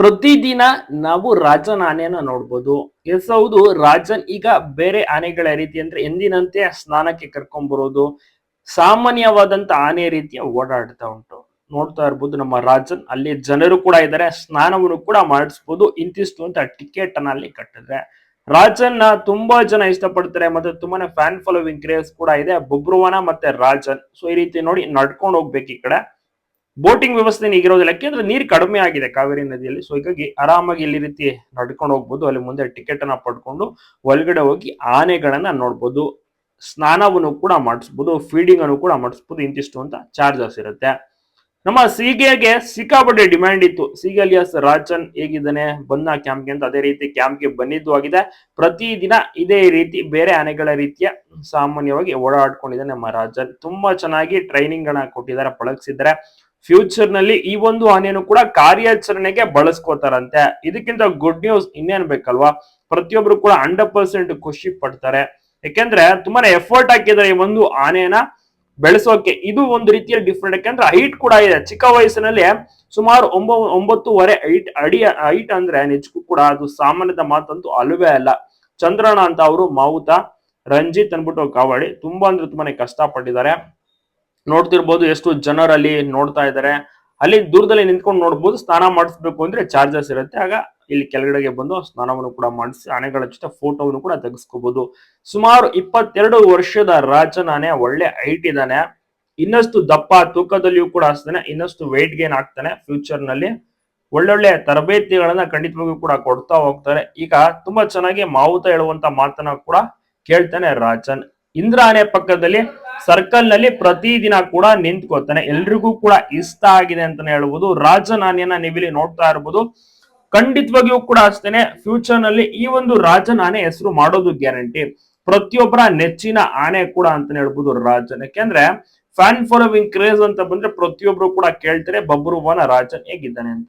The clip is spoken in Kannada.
ಪ್ರತಿದಿನ ನಾವು ರಾಜನ್ ಆನೆಯನ್ನ ನೋಡ್ಬೋದು. ಎಸ್, ಹೌದು, ರಾಜನ್ ಈಗ ಬೇರೆ ಆನೆಗಳ ರೀತಿ ಅಂದ್ರೆ ಎಂದಿನಂತೆ ಸ್ನಾನಕ್ಕೆ ಕರ್ಕೊಂಡ್ ಬರೋದು ಸಾಮಾನ್ಯವಾದಂತ ಆನೆ ರೀತಿಯ ಓಡಾಡ್ತಾ ಉಂಟು. ನೋಡ್ತಾ ಇರ್ಬೋದು ನಮ್ಮ ರಾಜನ್, ಅಲ್ಲಿ ಜನರು ಕೂಡ ಇದ್ದಾರೆ ಸ್ನಾನವನ್ನು ಕೂಡ ಮಾಡಿಸ್ಬೋದು, ಇಂತಿಷ್ಟು ಅಂತ ಟಿಕೆಟ್ ಅನ್ನ ಅಲ್ಲಿ ಕಟ್ಟಿದ್ರೆ. ರಾಜನ್ನ ತುಂಬಾ ಜನ ಇಷ್ಟಪಡ್ತಾರೆ, ಮತ್ತೆ ತುಂಬಾನೇ ಫ್ಯಾನ್ ಫಾಲೋವಿಂಗ್ ಕ್ರೇಸ್ ಕೂಡ ಇದೆ, ಬೊಬ್ರುವನ ಮತ್ತೆ ರಾಜನ್. ಸೊ ಈ ರೀತಿ ನೋಡಿ ನಡ್ಕೊಂಡು ಹೋಗ್ಬೇಕು ಈ ಕಡೆ. ಬೋಟಿಂಗ್ ವ್ಯವಸ್ಥೆ ಈಗಿರೋದಿಲ್ಲ ಯಾಕೆಂದ್ರೆ ನೀರು ಕಡಿಮೆ ಆಗಿದೆ. ಕಾವೇರಿ ನದಿಯಲ್ಲಿ. ಸೊ ಹೀಗಾಗಿ ಆರಾಮಾಗಿ ಇಲ್ಲಿ ರೀತಿ ನಡ್ಕೊಂಡು ಹೋಗ್ಬೋದು. ಅಲ್ಲಿ ಮುಂದೆ ಟಿಕೆಟ್ ಅನ್ನ ಪಡ್ಕೊಂಡು ಒಳಗಡೆ ಹೋಗಿ ಆನೆಗಳನ್ನ ನೋಡ್ಬೋದು. ಸ್ನಾನವನ್ನು ಕೂಡ ಮಾಡಿಸ್ಬೋದು. ಫೀಡಿಂಗ್ ಅನ್ನು ಕೂಡ ಮಾಡಿಸ್ಬೋದು. ಇಂತಿಷ್ಟು ಅಂತ ಚಾರ್ಜಸ್ ಇರುತ್ತೆ. ನಮ್ಮ ಸೀಗೆಗೆ ಸಿಕ್ಕಾಪಟ್ಟೆ ಡಿಮ್ಯಾಂಡ್ ಇತ್ತು. ಸೀಗೆ ಅಲಿಯಾಸ್ ರಾಜನ್ ಹೇಗಿದ್ದಾನೆ? ಬಂದ ಕ್ಯಾಂಪ್ಗೆ ಅಂತ ಅದೇ ರೀತಿ ಕ್ಯಾಂಪ್ಗೆ ಬಂದಿದ್ದು ಆಗಿದೆ. ಪ್ರತಿದಿನ ಇದೇ ರೀತಿ ಬೇರೆ ಆನೆಗಳ ರೀತಿಯ ಸಾಮಾನ್ಯವಾಗಿ ಓಡಾಡ್ಕೊಂಡಿದ್ದಾನೆ ನಮ್ಮ ರಾಜನ್. ತುಂಬಾ ಚೆನ್ನಾಗಿ ಟ್ರೈನಿಂಗ್ ಗಳನ್ನ ಕೊಟ್ಟಿದ್ದಾರೆ, ಪಳಗಿಸಿದ್ದಾರೆ. ಫ್ಯೂಚರ್ನಲ್ಲಿ ಈ ಒಂದು ಆನೆಯನ್ನು ಕೂಡ ಕಾರ್ಯಾಚರಣೆಗೆ ಬಳಸ್ಕೋತಾರಂತೆ. ಇದಕ್ಕಿಂತ ಗುಡ್ ನ್ಯೂಸ್ ಇನ್ನೇನ್ ಬೇಕಲ್ವಾ? ಪ್ರತಿಯೊಬ್ರು ಕೂಡ ಹಂಡ್ರೆಡ್ ಪರ್ಸೆಂಟ್ ಖುಷಿ ಪಡ್ತಾರೆ. ಯಾಕೆಂದ್ರೆ ತುಂಬಾನೇ ಎಫರ್ಟ್ ಹಾಕಿದ್ದಾರೆ ಈ ಒಂದು ಆನೆಯನ್ನ ಬೆಳೆಸೋಕೆ. ಇದು ಒಂದು ರೀತಿಯ ಡಿಫ್ರೆಂಟ್ ಯಾಕೆಂದ್ರೆ ಹೈಟ್ ಕೂಡ ಇದೆ. ಚಿಕ್ಕ ವಯಸ್ಸಿನಲ್ಲಿ ಸುಮಾರು ಒಂಬ, ಒಂಬತ್ತುವರೆ ಹೈಟ್ ಅಡಿ ಹೈಟ್ ಅಂದ್ರೆ ನಿಜಕ್ಕೂ ಕೂಡ ಅದು ಸಾಮಾನ್ಯದ ಮಾತಂತೂ ಅಲ್ಲವೇ ಅಲ್ಲ. ಚಂದ್ರಣ ಅಂತ ಅವರು ಮಾವುತ, ರಂಜಿತ್ ಅನ್ಬಿಟ್ಟು ಕಾವಾಡಿ, ತುಂಬಾ ಅಂದ್ರೆ ತುಂಬಾನೇ ಕಷ್ಟಪಟ್ಟಿದ್ದಾರೆ. ನೋಡ್ತಿರ್ಬೋದು ಎಷ್ಟು ಜನರಲ್ಲಿ ನೋಡ್ತಾ ಇದ್ದಾರೆ. ಅಲ್ಲಿ ದೂರದಲ್ಲಿ ನಿಂತ್ಕೊಂಡು ನೋಡ್ಬೋದು, ಸ್ನಾನ ಮಾಡಿಸ್ಬೇಕು ಅಂದ್ರೆ ಚಾರ್ಜಸ್ ಇರುತ್ತೆ. ಆಗ ಇಲ್ಲಿ ಕೆಳಗಡೆಗೆ ಬಂದು ಸ್ನಾನವನ್ನು ಕೂಡ ಮಾಡಿಸಿ, ಆನೆಗಳ ಜೊತೆ ಫೋಟೋವನ್ನು ಕೂಡ ತೆಗೆಸ್ಕೋಬಹುದು ಸುಮಾರು ಇಪ್ಪತ್ತೆರಡು ವರ್ಷದ ರಾಜನ ಆನೆ ಒಳ್ಳೆ ಹೈಟ್ ಇದ್ದಾನೆ. ಇನ್ನಷ್ಟು ದಪ್ಪ, ತೂಕದಲ್ಲಿಯೂ ಕೂಡ ಹಾಸ್ತಾನೆ. ಇನ್ನಷ್ಟು ವೆಯ್ಟ್ ಗೇನ್ ಆಗ್ತಾನೆ ಫ್ಯೂಚರ್ನಲ್ಲಿ. ಒಳ್ಳೊಳ್ಳೆ ತರಬೇತಿಗಳನ್ನ ಖಂಡಿತವಾಗಿಯೂ ಕೂಡ ಕೊಡ್ತಾ ಹೋಗ್ತಾರೆ. ಈಗ ತುಂಬಾ ಚೆನ್ನಾಗಿ ಮಾವುತ ಹೇಳುವಂತ ಮಾತನ್ನ ಕೂಡ ಕೇಳ್ತಾನೆ ರಾಜನ್. ಇಂದ್ರ ಆನೆ ಪಕ್ಕದಲ್ಲಿ ಸರ್ಕಲ್ನಲ್ಲಿ ಪ್ರತಿದಿನ ಕೂಡ ನಿಂತ್ಕೋತಾನೆ ಎಲ್ರಿಗೂ ಕೂಡ ಇಷ್ಟ ಆಗಿದೆ ಅಂತಾನೆ ಹೇಳ್ಬೋದು. ರಾಜನಾನೆಯನ್ನ ನೀವಿಲ್ಲಿ ನೋಡ್ತಾ ಇರ್ಬೋದು. ಖಂಡಿತವಾಗಿಯೂ ಕೂಡ ಅಷ್ಟೇನೆ ಫ್ಯೂಚರ್ನಲ್ಲಿ ಈ ಒಂದು ರಾಜನಾನೆ ಹೆಸರು ಮಾಡೋದು ಗ್ಯಾರಂಟಿ ಪ್ರತಿಯೊಬ್ಬರ ನೆಚ್ಚಿನ ಆನೆ ಕೂಡ ಅಂತಾನೆ ಹೇಳ್ಬೋದು ರಾಜನ್. ಯಾಕೆಂದ್ರೆ ಫ್ಯಾನ್ ಫಾಲೋವಿಂಗ್ ಕ್ರೇಜ್ ಅಂತ ಬಂದ್ರೆ ಪ್ರತಿಯೊಬ್ರು ಕೂಡ ಕೇಳ್ತಾರೆ, ಬಬ್ರುವನ ರಾಜನ್ ಹೇಗಿದ್ದಾನೆ ಅಂತ.